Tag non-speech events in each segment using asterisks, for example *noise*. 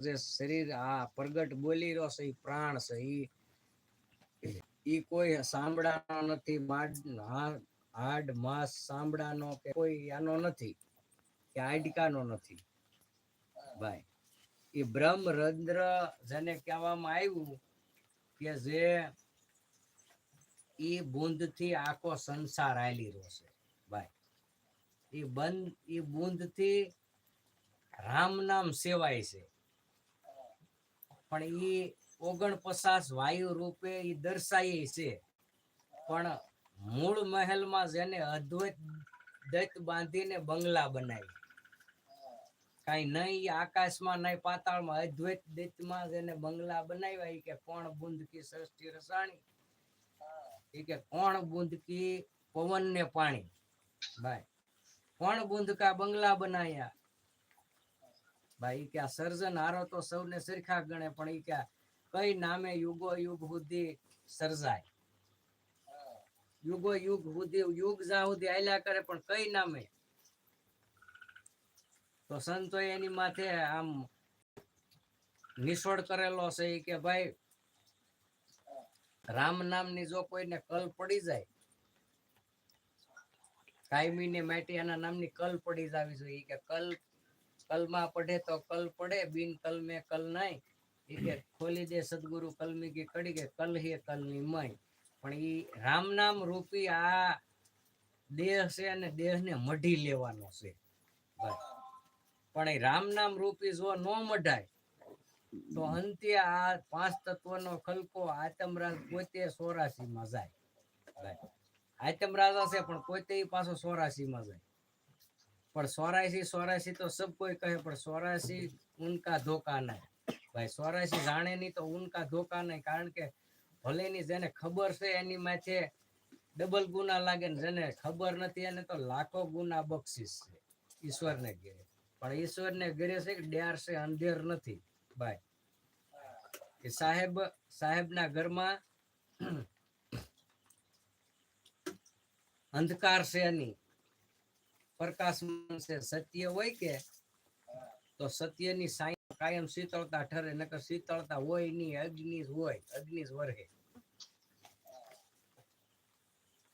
જે શરીર આ પ્રગટ બોલી રહ્યો છે એ પ્રાણ છે એ કોઈ સાંભળાનો નથી હાડ, માંસ સાંભળાનો કે કોઈ આનો નથી, કે આડકાનો નથી. ભાઈ એ બ્રહ્મ જેને કહેવામાં આવ્યું કે જે એ બુંદથી આખો સંસાર આલી રહ્યો છે. ભાઈ એ બંધ એ બુંદથી રામ નામ સેવાય છે. પણ એ ઓગણપચાસ વાયુ રૂપે એ દર્શાય છે. પણ મૂળ મહેલમાં જેને અદ્વૈત દૈત બાંધીને બંગલા બનાવી કઈ નહીં આકાશમાં નહીં, પાતાળમાં અદ્વૈત દૈતમાં જેને બંગલા બનાવ્યા એ કે કોણ બુંદકી સૃષ્ટિ રસાણી? એ કે કોણ બુંદકી પવન ને પાણી? ભાઈ, કોણ બુંદકા બંગલા બનાયા? ભાઈ કે આ સર્જન તો સૌને સરખા ગણે, પણ એ કે કઈ નામે યુગો યુગ સુધી સર્જાય? યુગો યુગ સુધી યુગ જ્યાં સુધી આયલા કરે, પણ કઈ નામે? તો સંતો એની માથે આમ નિસોડ કરેલો છે કે ભાઈ, રામ નામની જો કોઈને કલ પડી જાય કાયમી ને માટે એના નામની કલ પડી જાવી જોઈએ કે કલ કલમાં પડે તો કલ પડે, બિન કલ મેં કલ નહીં એ કે ખોલી દે સદગુરુ કલમી કી કડી કે કલ હે કલની મય. પણ એ રામ નામ રૂપી આ દેહ છે અને દેહને મઢી લેવાનો છે. પણ એ રામ નામ રૂપી જો નો મઢાય, તો અંતે આ પાંચ તત્વનો ખલકો આતમરાજ પોતે સોરાસીમાં જાય. ભાઈ આતમ રાજા છે પણ પોતે પાછો પાછો સોરાસીમાં જાય. પણ સોરાસી સોરાસી તો સબ કોઈ કહે, પણ સોરાસી ઉનકા ધોકા નહીં ભાઈ સોરાસી જાણે નહીં તો ઉનકા ધોકા નહીં કારણ કે ભલેની જેને ખબર છે, એની માથે ડબલ ગુના લાગે ને જેને ખબર નથી, એને તો લાખો ગુના બક્ષિસ છે, ઈશ્વરને ઘેરે. પણ ઈશ્વરને ઘેરે છે કે ડ્યાર છે, અંધેર નથી, ભાઈ. કે સાહેબ, સાહેબના ઘરમાં *clears throat* અંધકાર છે નહીં પ્રકાશમાન છે. સત્ય હોય કે, તો સત્યની સાઈ કાયમ શીતળતા ઠરે, નકર શીતળતા હોય નહીં, અગ્નિ હોય, અગ્નિ વરહે.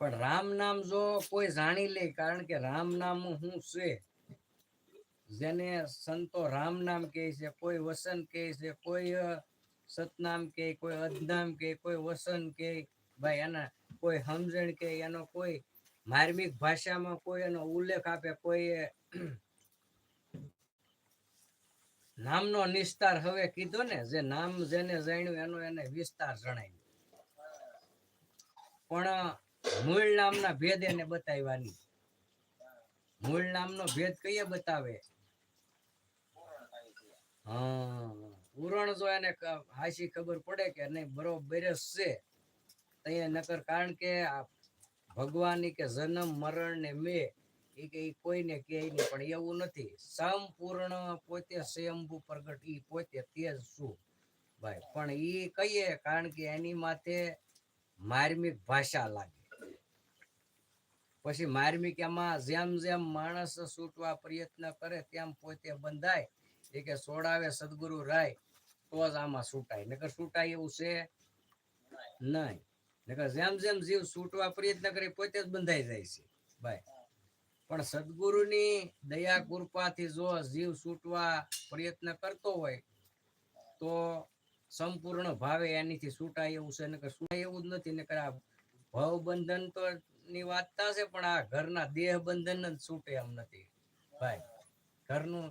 પણ રામ નામ જો કોઈ જાણી લે, કારણ કે રામ નામ હું છે, જેને સંતો રામ નામ કહે છે, કોઈ વસન કહે છે, કોઈ સતનામ કે કોઈ અધનામ કે કોઈ વસન કે ભાઈ, એના કોઈ સમજણ કે એનો કોઈ માર્મિક ભાષામાં કોઈ એનો ઉલ્લેખ આપે કોઈ *clears throat* નામનો નિસ્તાર હવે કીધો ને, જે નામ જેને જાણ્યું એનો એને વિસ્તાર જણાય પણ મૂળ નામના ભેદ એને બતાવવાની મૂળ નામનો ભેદ કઈએ બતાવે? હા ઉરણ જો એને હાશી ખબર પડે કે નહીં, બરોબર છે. અહીંયા નકર કારણ કે ભગવાનની કે જન્મ, મરણ ને મે એ કે કોઈને કહે નહીં, પણ એવું નથી. સંપૂર્ણ પોતે સ્વયંભૂ પ્રગટ એ પોતે તે જ શું? ભાઈ, પણ એ કહીએ, કારણ કે એની માથે માર્મિક ભાષા લાગે. પછી માર્મિક એમાં જેમ જેમ માણસ છૂટવા પ્રયત્ન કરે, તેમ પોતે બંધાય. એ કે સોડાવે સદગુરુ રાય, તો જ આમાં છૂટાય નકર છૂટાય એવું છે નહીં. નકર જેમ જેમ જીવ છૂટવા પ્રયત્ન કરે પોતે જ બંધાઈ જાય છે. ભાઈ. પણ સદગુરુની દયા, કૃપાથી જો જીવ છૂટવા પ્રયત્ન કરતો હોય, તો સંપૂર્ણ ભાવે એનીથી છૂટાય એવું છે. નકર છૂટાય એવું જ નથી. નકર આ ભવ બંધન તો ની વાત થશે પણ આ ઘરના દેહ બંધન જ છૂટે એમ નથી. ભાઈ, ઘરનું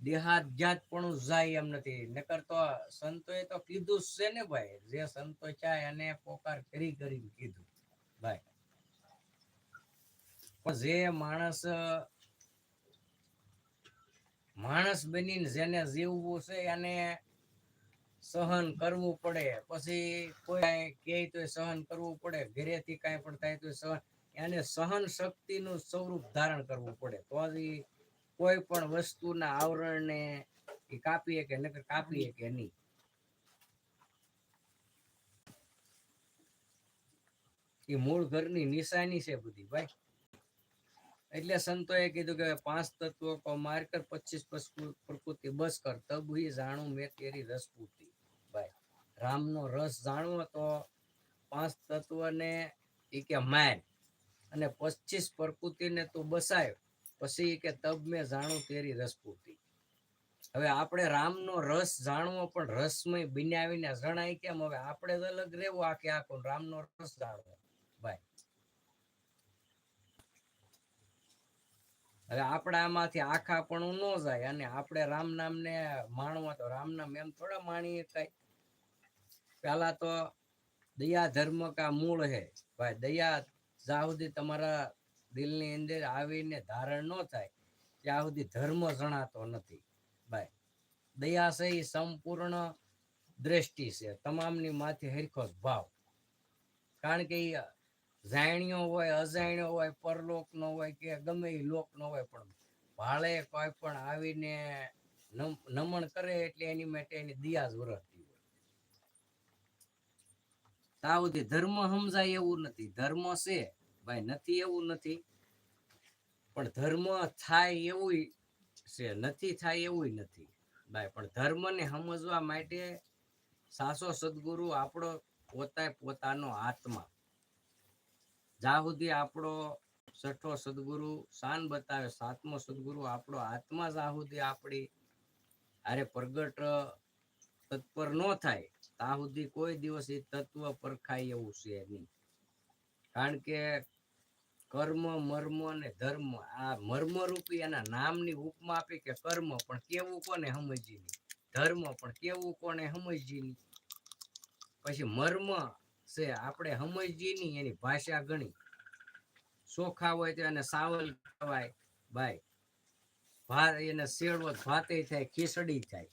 દેહાધ્યાત પણ જાય એમ નથી. નકર તો સંતોએ તો કીધું છે ને ભાઈ, જે સંતો ચાય એને પોકાર કરી કરીને કીધું. ભાઈ. પણ જે માણસ માણસ બનીને જેને જીવવું છે એને સહન કરવું પડે. પછી કોઈ કે તો સહન કરવું પડે. ઘરેથી કાંઈ પણ થાય તો સહન, એને સહન શક્તિનું સ્વરૂપ ધારણ કરવું પડે. તો જ કોઈ પણ વસ્તુના આવરણને એ કાપીએ કે નકર કાપીએ કે નહીં. એ મૂળ ઘરની નિશાની છે બધી ભાઈ. એટલે સંતોએ કીધું કે પાંચ તત્વો કો માર કર પચીસ પ્રકૃતિ બસ કર તબ હુઈ જાણું મેં તેરી રસપૂતી. ભાઈ, રામનો રસ જાણવો તો પાંચ તત્વને એ કે માર અને પચીસ પ્રકૃતિને તું બસાય. પછી કે તબ મેં જાણું તેરી રસપૂતી. હવે આપણે રામનો રસ જાણવો પણ રસમય બનાવીને જણાય કેમ? હવે આપણે અલગ રહેવું આખે આખો રામનો રસ જાણવો. ભાઈ. હવે આપણે આમાંથી આખા પણ ન જાય અને આપણે રામ નામને માણવા તો રામ નામ એમ થોડા માણીએ કઈ. પેલા તો દયા ધર્મ કા મૂળ હે. ભાઈ, દયા જ્યાં સુધી તમારા દિલની અંદર આવીને ધારણ ન થાય, ત્યાં સુધી ધર્મ જણાતો નથી. ભાઈ, દયા સંપૂર્ણ દ્રષ્ટિ છે, તમામની માથે હરખો ભાવ. કારણ કે જાણ્યો હોય, અજાણ્યો હોય પરલોકનો હોય કે ગમે એ લોક નો હોય, પણ ભાળે કોઈ પણ આવીને નમ- નમણ કરે એટલે એની માટે એની દિયા જ વરસતી હોય. સુધી ધર્મ સમજાય એવું નથી. ધર્મ છે ભાઈ, નથી એવું નથી. પણ ધર્મ થાય એવું છે, નથી થાય એવું નથી. ભાઈ, પણ ધર્મને સમજવા માટે સાસો સદગુરુ આપણો પોતાય પોતાનો આત્મા. જ્યાં સુધી આપણો છઠ્ઠો સદગુરુ શાન બતાવે, સાતમો સદગુરુ આપણો આત્મા જ્યાં સુધી આપણી અરે પ્રગટ તત્પર ન થાય, ત્યાં સુધી કોઈ દિવસ એ તત્વ પરખાય એવું છે નહીં. કારણ કે કર્મ, મર્મ અને ધર્મ. આ મર્મ રૂપી એના નામની ઉપમા આપી કે કર્મ, પણ કેવું કોને સમજી નહીં ધર્મ, પણ કેવું કોને સમજી નહીં પછી મર્મ છે, આપણે સમજી નહીં એની ભાષા ગણી. ચોખા હોય તો એને સાવલ કહેવાય. ભાઈ ભાત એને શેડવો તો ભાતે થાય, ખીચડી થાય.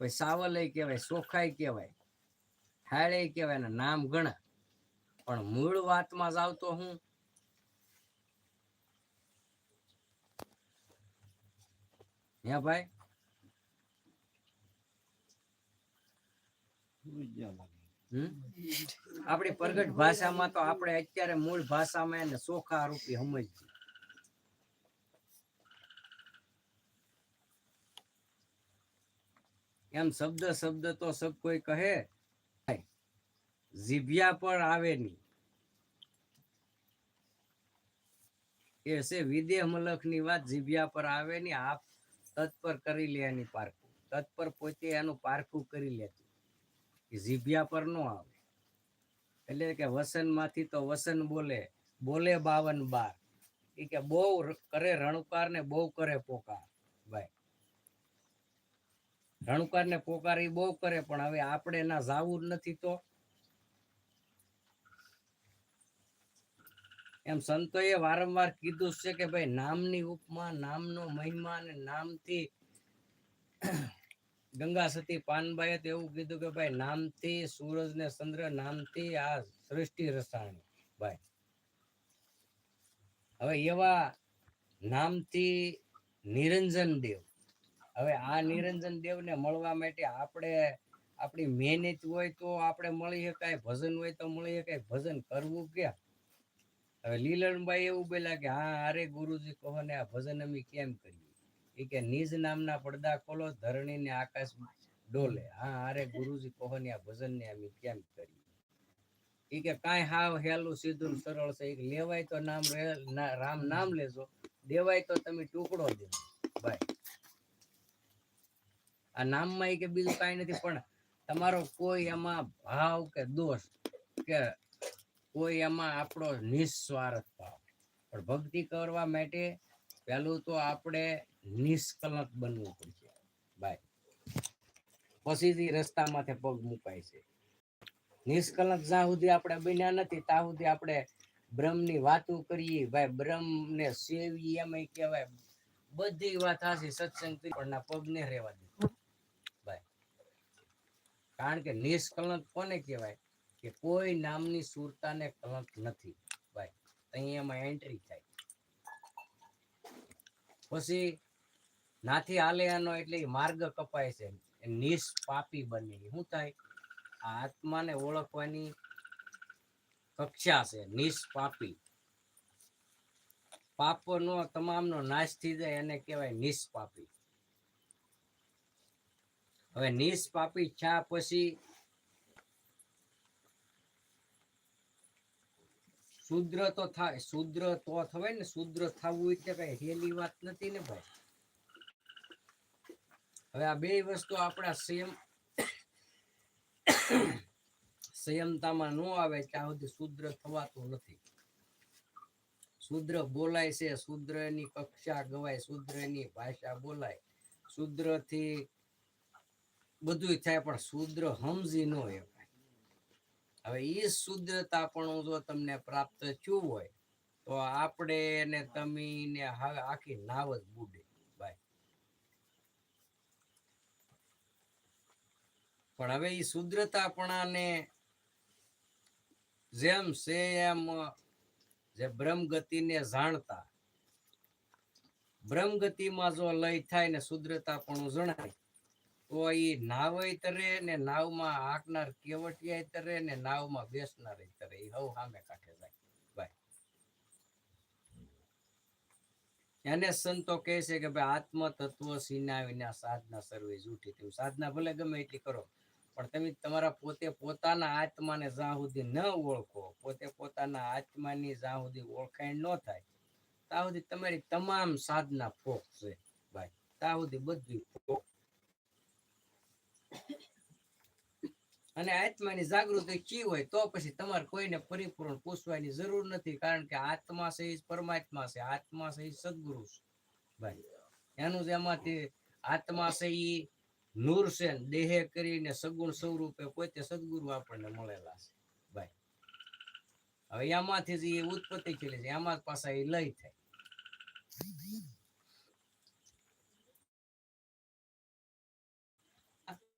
પછી સાવલ કહેવાય ચોખાઈ કહેવાય. થાળે કહેવાય, એના નામ ગણા પણ મૂળ વાતમાં જ આવતો હું. હે ભાઈ? આપણી પ્રગટ ભાષામાં તો આપણે અત્યારે મૂળ ભાષામાં એને ચોખા રૂપી સમજીએ. એમ શબ્દ શબ્દ તો સબ કોઈ કહે, જીભ્યા પર આવે નહીં. એ છે વિદેહ મલકની વાત, જીભ્યા પર આવે નહીં, આપ તત્પર કરી લે એની પારખું. તત્પર પોતે એનું પારખું કરી લેતું. જીભ્યા પર નો આવે. એટલે કે વસનમાંથી તો વસન બોલે બોલે બાવન બાર. એ કે બહુ કરે રણુકાર ને બહુ કરે પોકાર. ભાઈ. રણુકાર ને પોકાર એ બહુ કરે, પણ હવે આપણે ના જાવું નથી તો? એમ સંતોએ વારંવાર કીધું છે કે ભાઈ, નામની ઉપમા, નામનો મહિમા અને નામથી *clears throat* ગંગા સતી પાનબાઈએ તો એવું કીધું કે ભાઈ, નામથી સૂરજ ને ચંદ્ર, નામથી આ સૃષ્ટિ રસાણી ભાઈ. હવે એવા નામથી નિરંજન દેવ. હવે આ નિરંજન દેવને મળવા માટે આપણે આપણી મહેનત હોય તો આપણે મળી શકાય, ભજન હોય તો મળી શકાય. ભજન કરવું ક્યાં? હવે લીલણભાઈ એવું બોલ્યા કે, હા અરે ગુરુજી કહો ને આ ભજન અમે કેમ કરીએ? એ કે, નિજ નામના પડદા ખોલો ધરણી ને આકાશ ડોલે. હા અરે ગુરુજી કહો ને આ ભજન ને અમે કેમ કરીએ? એ કે, કાંઈ હાવ હેલું, સીધું સરળ છે. લેવાય તો નામ રામ નામ લેજો. દેવાય તો તમે ટુકડો દે ભાઈ. આ નામમાં એ કે બીજું કાંઈ નથી, પણ તમારો કોઈ એમાં ભાવ કે દોષ કે કોઈ એમાં આપણો નિસ્વાર્થ ભાવ. પણ ભક્તિ કરવા માટે પહેલું તો આપણે નિષ્કલંક બનવું પડશે. ભાઈ પછીથી રસ્તામાંથી પગ મુકાય છે. નિષ્કલંક જ્યાં સુધી આપણે બન્યા નથી, ત્યાં સુધી આપણે બ્રહ્મની વાતો કરીએ. ભાઈ, બ્રહ્મને સેવી એમ કહેવાય. બધી વાત હાસી સત્સંગ પણ પગ ને રહેવા દે. ભાઈ કારણ કે નિષ્કલંક કોને કહેવાય? કે કોઈ નામની સુરતાને કલંક નથી. ભાઈ અહીં એમાં એન્ટ્રી થાય. પછી નાથી હાલે એટલે માર્ગ કપાય છે. નિષ્પાપી બને. શું થાય? આ આત્માને ઓળખવાની કક્ષા છે. નિષ્પાપી. પાપનો, તમામનો નાશ થઈ જાય એને કહેવાય નિષ્પાપી. હવે નિષ્પાપી છા પછી શુદ્ર તો થાય, શુદ્ર તો થવાય ને, શુદ્ર થવું એટલે કઈ હેલી વાત નથી ને ભાઈ. હવે આ બે વસ્તુ આપણા સેમ સંયમતામાં ન આવે ત્યાં સુધી શુદ્ર થવાતું નથી. શુદ્ર બોલાય છે, શુદ્રની કક્ષા ગવાય, શુદ્રની ભાષા બોલાય. શુદ્રથી બધું થાય પણ શુદ્ર સમજી ન હોય હવે એ શુદ્ધતા પણ જો તમને પ્રાપ્ત થયું હોય, તો આપણે ને તમે ને આખી નાવ જ બુડે. ભાઈ પણ હવે એ શુદ્રતાપણાને જેમ છે એમ જે બ્રહ્મગતિને જાણતા, બ્રહ્મગતિમાં જો લય થાય ને શુદ્રતા પણ જણાય એ નાવય તરે ને નાવમાં હાંકનાર કેવટિયા તરે ને નાવમાં બેસનાર તરે. એ હવ સામે કાંઠે જાય. એને સંતો કહે છે કે ભાઈ આત્મ તત્વ સિના વિના સાધના સર્વે જૂઠી તેમ સાધના ભલે ગમે એટલી કરો, પણ તમે તમારા પોતે પોતાના આત્માને જ્યાં સુધી ન ઓળખો, પોતે પોતાના આત્માની જ્યાં સુધી ઓળખાણ ન થાય, ત્યાં સુધી તમારી તમામ સાધના ફોક છે. ભાઈ ત્યાં સુધી બધી ફોક અને આત્માની જાગૃતિ કી હોય તો પછી તમારે કોઈને પરિપૂર્ણ પૂછવાની જરૂર નથી, કારણ કે આત્મા છે પરમાત્મા છે, આત્મા છે સદગુરુ છે. ભાઈ, એનું જ એમાંથી આત્મા ઈ નૂર છે દેહે કરીને સગુણ સ્વરૂપે પોતે સદગુરુ આપણને મળેલા છે. ભાઈ, હવે એમાંથી જે ઉત્પત્તિ થયેલી છે, એમાં પાસે એ લય થાય.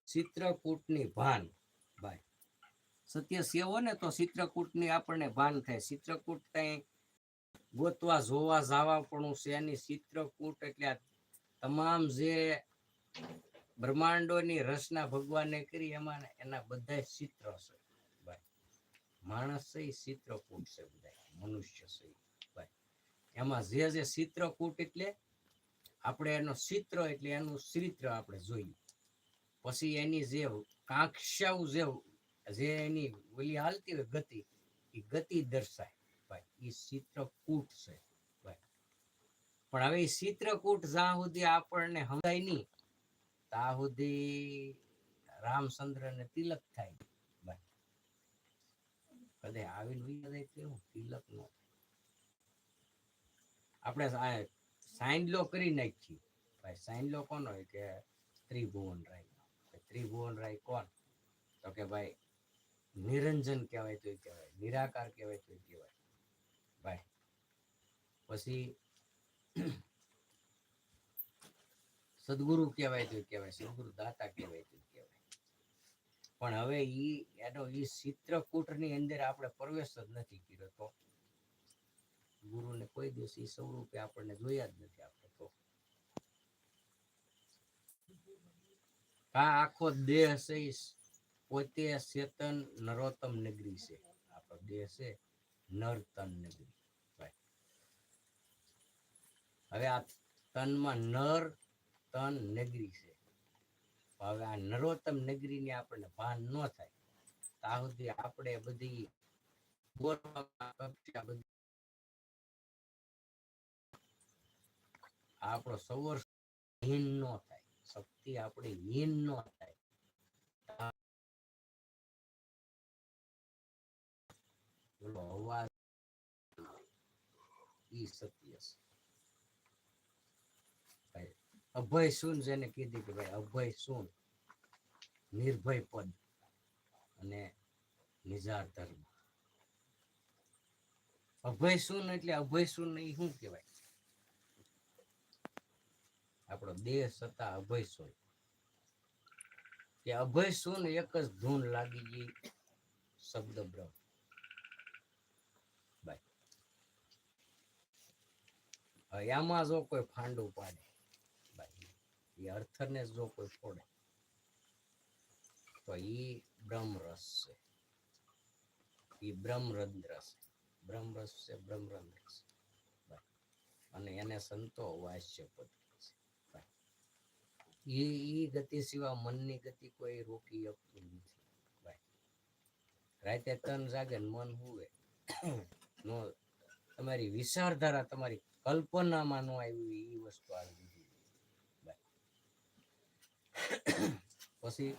ચિત્રકૂટની ભાન. સત્ય સેવો ને તો ચિત્રકૂટની આપણને ભાન થાય. ચિત્રકૂટ કઈ ગોતવા, જોવા, જાવા પણ છે એની ચિત્રકૂટ એટલે આ તમામ જે બ્રહ્માંડોની રચના ભગવાને કરી, એમાં એના બધા ચિત્ર છે માણસ છે એ ચિત્રકૂટ છે બધા મનુષ્ય છે ભાઈ. એમાં જે જે ચિત્રકૂટ એટલે આપણે એનો ચિત્ર એટલે એનું ચરિત્ર આપણે જોઈએ પછી એની જે કાંક્ષાઓ જે જે એની ઓલી હાલતી હોય ગતિ એ ગતિ દર્શાય. ભાઈ એ ચિત્રકૂટ છે. ભાઈ, પણ હવે એ ચિત્રકૂટ જ્યાં સુધી આપણને સમજાય નહીં, ત્યાં સુધી રામચંદ્ર ને તિલક થાય. ભાઈ કદે આવીને હોય કેવું તિલક નો આપણે સાઈન લો કરી નાખીએ. ભાઈ, સાઈન લો કોણ હોય કે ત્રિભુવન રાય? ત્રિભુવન રાય કોણ? તો કે ભાઈ નિરંજન કહેવાય તો કહેવાય, નિરાકાર કહેવાય તો કહેવાય. ભાઈ પછી સદગુરુ કહેવાય તો કહેવાય, સદગુરુ દાતા કહેવાય તો કહેવાય. પણ હવે ઈ, એનો ઈ ચિત્રકૂટની અંદર આપણે પ્રવેશ જ નથી કર્યો તો. ગુરુને કોઈ દિવસ ઈ સ્વરૂપે આપણને જોયા જ નથી આપણે તો. આ આખો દેહ છે પોતે ચેતન નરોત્તમ નગરી છે. આપણો દેહ છે નરતન નગરી. હવે આ તનમાં નર તન નગરી છે. હવે આ નરોત્તમ નગરીની આપણને ભાન ન થાય. ત્યાં સુધી આપણે બધી આપણો સૌર હીન ન થાય. શક્તિ આપણી હીન ન થાય. અભય સુન જેને કીધી કે ભાઈ અભય સુન નિર્ભય પદ અને નિજાર ધર્મ. અભય સુન એટલે અભય સુન એ શું કહેવાય? આપણો દેહ સત્તા અભય સુન કે અભય સુન એક જ ધૂન લાગી ગઈ શબ્દ બ્રહ્મ હવે આમાં જો કોઈ ફાંડું પાડે એ અર્થને જો કોઈ ફોડે, તો એ બ્રહ્મરસ છે. એ બ્રહ્મરંધ્ર છે. બ્રહ્મરસ છે બ્રહ્મરંધ્ર છે. અને એને સંતો વાસ્ય પદ છે એ ગતિ સિવાય મનની ગતિ કોઈ રોકી શકતું નથી. રાતે તન જાગે મન હુવે. *coughs* નો, તમારી વિચારધારા તમારી કલ્પનામાં આવ્યું આવી ઈ વસ્તુ આવી ગઈ પછી